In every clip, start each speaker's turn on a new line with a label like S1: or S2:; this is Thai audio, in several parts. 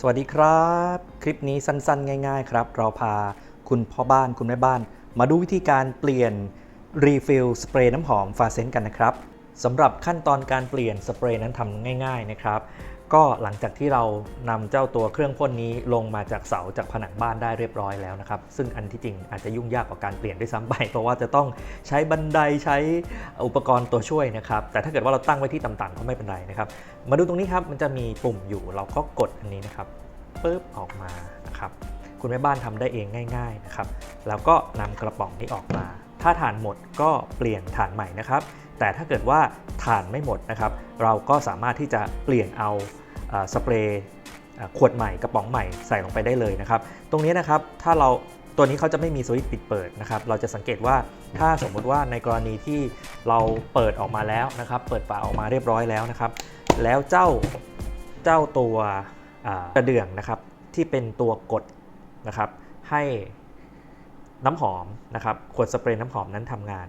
S1: สวัสดีครับ คลิปนี้สั้นๆ ง่าย ๆ ครับ เราพาคุณพ่อบ้านคุณแม่บ้าน มาดูวิธีการเปลี่ยนรีฟิลสเปรย์น้ำหอมฟาเซนกันนะครับสำหรับขั้นตอนการเปลี่ยนสเปรย์นั้นทำง่าย ๆ นะครับ ก็หลังจากที่เรานำเจ้าตัวเครื่องพ่นนี้ลงมาจากเสาจากผนังบ้านได้เรียบร้อยแล้วนะครับ ซึ่งอันที่จริงอาจจะยุ่งยากกว่าการเปลี่ยนด้วยซ้ำไป เพราะว่าจะต้องใช้บันไดใช้อุปกรณ์ตัวช่วยนะครับ แต่ถ้าเกิดว่าเราตั้งไว้ที่ต่ำๆก็ไม่เป็นไรนะครับ มาดูตรงนี้ครับมันจะมีปุ่มอยู่เราก็กดอันนี้นะครับปึ๊บออกมานะครับคุณแม่บ้านทำได้เองง่าย ๆนะครับ แล้วก็นำกระป๋องนี้ออกมา ถ้าถ่านหมดก็เปลี่ยนถ่านใหม่นะครับ แต่ถ้าเกิดว่าถ่านไม่หมดนะครับ เราก็สามารถที่จะเปลี่ยนเอาสเปรย์ขวดใหม่กระป๋องใหม่ใส่ลงไปได้เลยนะครับ ตรงนี้นะครับถ้าเราตัวนี้เขาจะไม่มีสวิตช์ปิดเปิดนะครับ เราจะสังเกตว่าถ้าสมมุติว่าในกรณีที่เราเปิดออกมาแล้วนะครับ เปิดฝาออกมาเรียบร้อยแล้วนะครับ แล้วเจ้าเจ้าตัวกระเดื่องนะครับที่เป็นตัวกดนะครับให้น้ำหอมนะครับขวดสเปรย์น้ำหอมนั้นทำงาน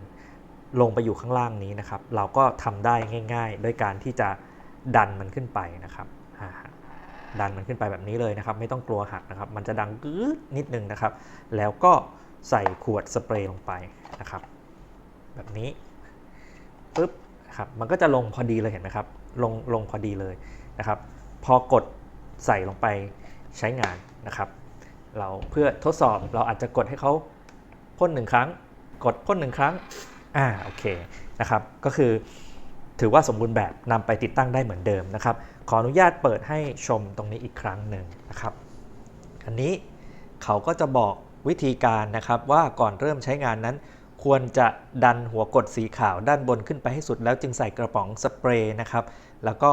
S1: ลงไปอยู่ข้างล่างนี้นะครับ เราก็ทำได้ง่ายๆด้วยการที่จะดันมันขึ้นไปนะครับดันมันขึ้นไปแบบนี้เลยนะครับ ไม่ต้องกลัวหักนะครับ มันจะดังกึ๊ดนิดนึงนะครับ แล้วก็ใส่ขวดสเปรย์ลงไปนะครับ แบบนี้ปุ๊บครับมันก็จะลงพอดีเลยเห็นไหมครับ ลงลงพอดีเลยนะครับ พอกดใส่ลงไปใช้งานนะครับ เราเพื่อทดสอบเราอาจจะกดให้เขาพ่นหนึ่งครั้ง กดพ่นหนึ่งครั้ง อ่าโอเคนะครับก็คือถือว่าสมบูรณ์แบบนำไปติดตั้งได้เหมือนเดิมนะครับ ขออนุญาตเปิดให้ชมตรงนี้อีกครั้งหนึ่งนะครับ อันนี้เขาก็จะบอกวิธีการนะครับว่าก่อนเริ่มใช้งานนั้น ควรจะดันหัวกดสีขาวด้านบนขึ้นไปให้สุดแล้วจึงใส่กระป๋องสเปรย์นะครับ แล้วก็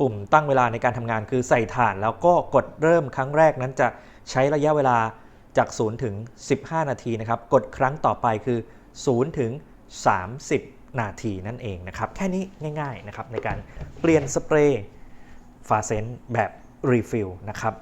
S1: ปุ่มตั้งเวลาในการทำงานคือใส่ถ่านแล้วก็กดเริ่มครั้งแรกนั้นจะใช้ระยะเวลาจาก 0 ถึง 15 นาทีนะครับ กดครั้งต่อไปคือ 0 ถึง 30 นาทีนั่นเองนะครับ แค่นี้ง่ายๆนะครับในการเปลี่ยนสเปรย์ฟาเซนต์แบบรีฟิลนะครับ